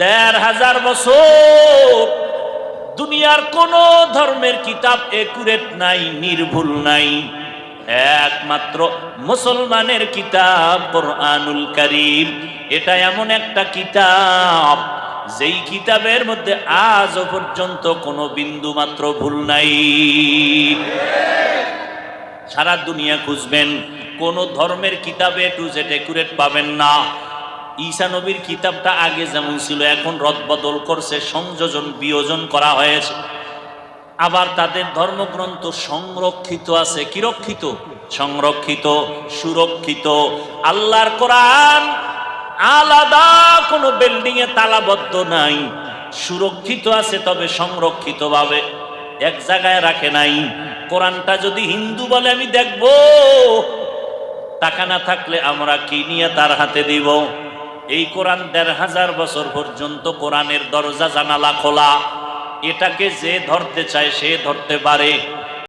দেড় হাজার বছর দুনিয়ার কোন ধর্মের কিতাব একুরেট নাই, নির্ভুল নাই। একমাত্র মুসলমানের কিতাব কোরআনুল করিম। এটা এমন একটা কিতাব, যেই কিতাবের মধ্যে আজ পর্যন্ত কোনো বিন্দু মাত্র ভুল নাই। সারা দুনিয়া খুঁজবেন, কোন ধর্মের কিতাবে টু জেড একুরেট পাবেন না। ঈসা নবীর কিতাবটা আগে যেমন ছিল, এখন রদবদল করছে, সংযোজন, বিয়োজন করা হয়েছে। আবার তাদের ধর্মগ্রন্থ সংরক্ষিত আছে। কি রক্ষিত? সংরক্ষিত, সুরক্ষিত। আল্লাহর কোরআন আলাদা, কোনো বিল্ডিং এ তালাবদ্ধ নাই। সুরক্ষিত আছে, তবে সংরক্ষিত ভাবে এক জায়গায় রাখে নাই। কোরআনটা যদি হিন্দু বলে, আমি দেখব। টাকা না থাকলে আমরা কি নিয়ে তার হাতে দিব? এই কোরআন দেড় হাজার বছর পর্যন্ত কোরআনের দরজা জানালা খোলা। এটাকে যে ধরতে চায় সে ধরতে পারে।